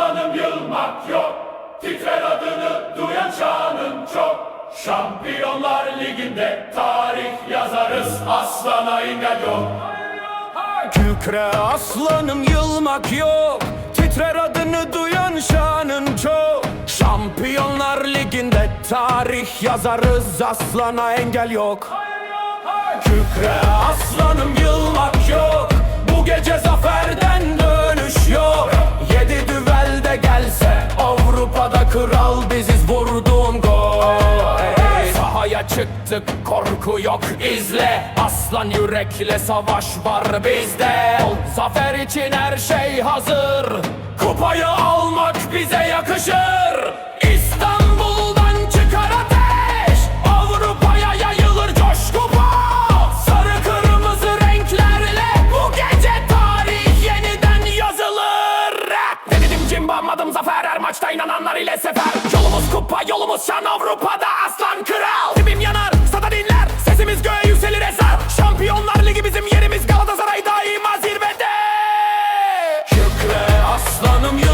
aslanım yılmak yok. Titrer adını duyan şanın çok. Şampiyonlar Ligi'nde tarih yazarız. Aslana engel yok. Kükre aslanım yılmak yok. Titrer adını duyan şanın çok. Şampiyonlar liginde tarih yazarız. Aslana engel yok. Kükre aslanım yılmak Sahaya çıktık korku yok izle. Aslan yürekle savaş var bizde. Zafer için her şey hazır. Kupayı almak maçta inananlar ile sefer. Yolumuz kupa yolumuz şan Avrupa'da aslan kral. Dibim yanar stada dinler Sesimiz göğe yükselir eser. Şampiyonlar ligi bizim yerimiz Galatasaray daima zirvede. Şükre aslanım yılmak